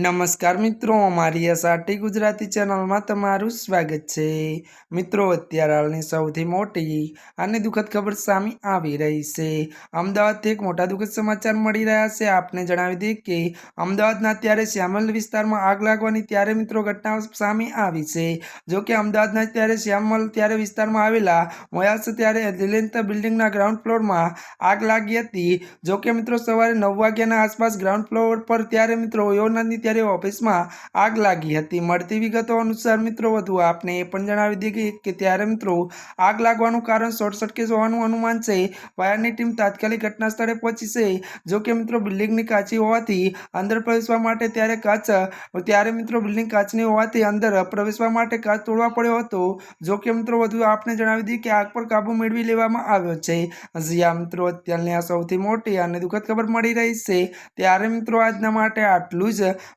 નમસ્કાર મિત્રો, અમારી એસઆરટી ગુજરાતી ચેનલમાં તમારું સ્વાગત છે. મિત્રો, અત્યારે હાલની સૌથી મોટી અને દુઃખદ ખબર સામે આવી રહી છે. અમદાવાદથી એક મોટા દુઃખદ સમાચાર મળી રહ્યા છે. આપને જણાવી દઈએ કે અમદાવાદના ત્યારે શ્યામલ વિસ્તારમાં આગ લાગવાની ત્યારે મિત્રો ઘટના સામે આવી છે. જો કે અમદાવાદના ત્યારે શ્યામલ ત્યારે વિસ્તારમાં આવેલા મોયાસ ત્યારે રિલાયન્સ બિલ્ડિંગના ગ્રાઉન્ડ ફ્લોરમાં આગ લાગી હતી. જો કે મિત્રો, સવારે નવ વાગ્યાના આસપાસ ગ્રાઉન્ડ ફ્લોર પર ત્યારે મિત્રો યોનાની ત્યારે ઓફિસમાં આગ લાગી હતી, મળતી વિગતો અનુસાર મિત્રો વધુ આપને એ પણ જણાવી દઈએ કે ત્યારે મિત્રો આગ લાગવાનું કારણ શોર્ટ સર્કિટ હોવાનું અનુમાન છે. ફાયરની ટીમ તાત્કાલિક ઘટના સ્થળે પહોંચી છે. જો મિત્રો બિલ્ડિંગની કાચી હોવાથી અંદર પ્રવેશવા માટે ત્યારે કાચ, ત્યારે મિત્રો બિલ્ડિંગ કાચની હોવાથી અંદર પ્રવેશવા માટે કાચ તોડવા પડ્યો હતો. જો કે મિત્રો વધુ આપને જણાવી દઈએ કે આગ પર કાબુ મેળવી લેવામાં આવ્યો છે. જ્યાં મિત્રો અત્યારની આ સૌથી મોટી અને દુઃખદ ખબર મળી રહી છે. ત્યારે મિત્રો આજના માટે આટલું જ.